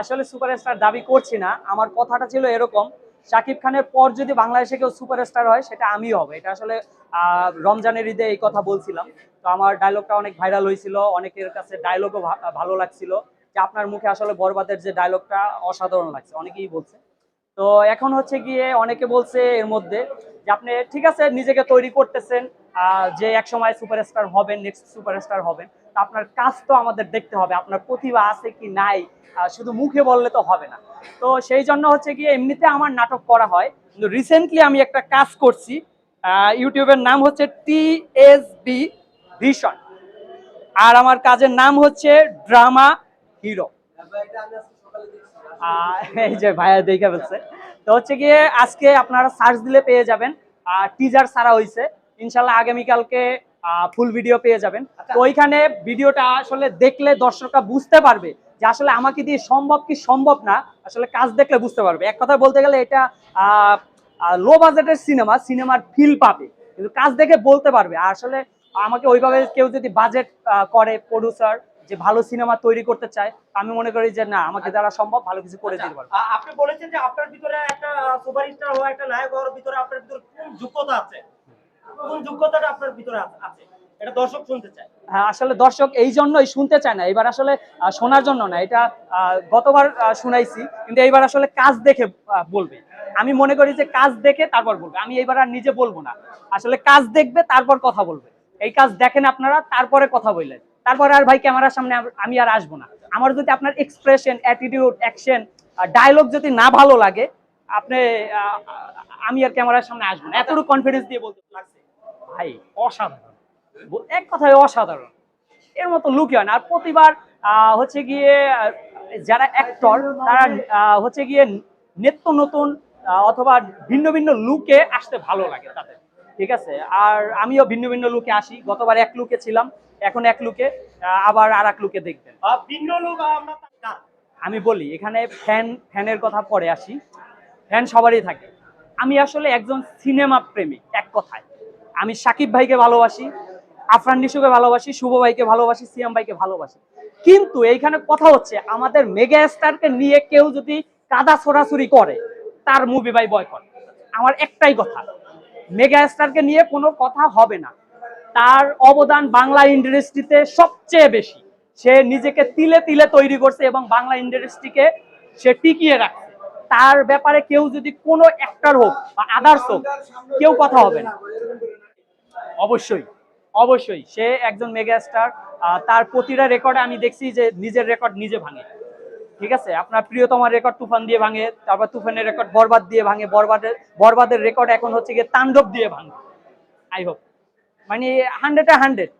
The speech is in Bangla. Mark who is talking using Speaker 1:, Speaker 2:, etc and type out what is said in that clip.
Speaker 1: আসলে সুপারস্টার দাবি করছি না। আমার কথাটা ছিল এরকম, শাকিব খানের পর যদি বাংলাদেশে কেউ সুপারস্টার হয়, সেটা আমি হবে। এটা আসলে রমজানের ঈদে এই কথা বলছিলাম। তো আমার ডায়লগটা অনেক ভাইরাল হয়েছিল, অনেকের কাছে ডায়লগও ভালো লাগছিল। যে আপনার মুখে আসলে বরবাদের যে ডায়লগটা অসাধারণ লাগছে। অনেকেই বলছে। তো এখন হচ্ছে গিয়ে অনেকে বলছে এর মধ্যে যে আপনি ঠিক আছে, নিজেকে তৈরি করতেছেন যে এক সময় সুপারস্টার হবেন নেক্সট সুপারস্টার হবেন, তা আপনার কাজ তো আমাদের দেখতে হবে, আপনার প্রতিভা আছে কি নাই শুধু মুখে বললে তো হবে না। তো সেই জন্য হচ্ছে গিয়ে এমনিতে আমার নাটক করা হয়, কিন্তু রিসেন্টলি আমি একটা কাজ করছি ইউটিউবের নাম হচ্ছে টি এস বি ভিশন আর আমার কাজের নাম হচ্ছে ড্রামা হিরো এই যে ভাইয়া দেখে ফেলছে। তো হচ্ছে গিয়ে আজকে আপনারা সার্চ দিলে পেয়ে যাবেন। টিজার সারা হয়েছে ইনশাল্লাহ আগামীকালকে ফুল ভিডিও পেয়ে যাবেন। তো ওইখানে ভিডিওটা আসলে দেখলে দর্শকরা বুঝতে পারবে যে আসলে আমাকে দিয়ে সম্ভব কি সম্ভব না আসলে কাজ দেখলে বুঝতে পারবে। এক কথায় বলতে গেলে এটা লো বাজেটের সিনেমা সিনেমার ফিল পাবে। কিন্তু কাজ দেখে বলতে পারবে। আসলে আমাকে ওইভাবে কেউ যদি বাজেট করে প্রডিউসার যে ভালো সিনেমা তৈরি করতে চায় আমি মনে করি যে না আমাকে দ্বারা সম্ভব ভালো কিছু করে দিতে পারবে।
Speaker 2: আপনি বলেছেন যে আপনার ভিতরে একটা সুপারস্টার হওয়া একটা নায়ক হওয়ার ভিতরে আপনার ভিতরে কোন যোগ্যতা আছে? কোন যোগ্যতাটা আপনার ভিতরে আছে? এটা দর্শক শুনতে চায়।
Speaker 1: হ্যাঁ আসলে দর্শক এই জন্যই শুনতে চায় না এবার আসলে শোনার জন্য না এটা গতবার শুনাইছি কিন্তু এইবার আসলে কাজ দেখে বলবে। আমি মনে করি যে কাজ দেখে তারপর বলবে আমি এইবার আর নিজে বলব না। আসলে কাজ দেখবে তারপর কথা বলবে। এই কাজ দেখেন আপনারা তারপরে কথা বললেন। তারপরে আর ভাই ক্যামেরার সামনে আমি আর আসব না। আমার যদি আপনার এক্সপ্রেশন অ্যাটিটিউড অ্যাকশন ডায়লগ যদি না ভালো লাগে আপনি আমি আর ক্যামেরার সামনে আসব না। এতটুকু কনফিডেন্স দিয়ে বলতে ভাই অসাধারণ। এক কথায় অসাধারণ। এর মতো লুক হয় না। আর প্রতিবার আহ, হচ্ছে গিয়ে যারা অ্যাক্টর তারা হচ্ছে গিয়ে নিত্য নতুন অথবা ভিন্ন ভিন্ন লুকে আসতে ভালো লাগে তাদের। ঠিক আছে? আর আমিও ভিন্ন ভিন্ন লুকে আসি। গতবার এক লুকে ছিলাম এখন এক লুকে আবার আর এক লুকে দেখবেন।
Speaker 2: ভিন্ন লোক
Speaker 1: আমি বলি এখানে ফ্যান ফ্যানের কথা পরে আসি। ফ্যান সবারই থাকে। আমি আসলে একজন সিনেমা প্রেমিক এক কথায়। আমি সাকিব ভাইকে ভালোবাসি আফরান নিশুকে ভালোবাসি শুভ ভাইকে ভালোবাসি সিয়াম ভাইকে ভালোবাসি। কিন্তু এইখানে কথা হচ্ছে আমাদের মেগা স্টারকে নিয়ে কেউ যদি কাদা ছোড়াছুরি করে তার মুভি ভাই বয়কট আমার একটাই কথা মেগা স্টারকে নিয়ে কোনো কথা হবে না। তার অবদান বাংলা ইন্ডাস্ট্রিতে সবচেয়ে বেশি। সে নিজেকে তিলে তিলে তৈরি করছে এবং বাংলা ইন্ডাস্ট্রিকে সে টিকিয়ে রাখছে। তার ব্যাপারে কেউ যদি কোনো অ্যাক্টর হোক বা আদার্স হোক, কেউ কথা হবে না। অবশ্যই অবশ্যই। সে একজন মেগা স্টার তার প্রতিটা রেকর্ডে আমি দেখছি যে নিজের রেকর্ড নিজে ভাঙে। ঠিক আছে? আপনার প্রিয়তমার রেকর্ড তুফান দিয়ে ভাঙে, তারপর তুফানের রেকর্ড বরবাদ দিয়ে ভাঙে, বরবাদের বরবাদের রেকর্ড এখন হচ্ছে গিয়ে তাণ্ডব দিয়ে ভাঙে। আই হোপ মানে হান্ড্রেডে হান্ড্রেড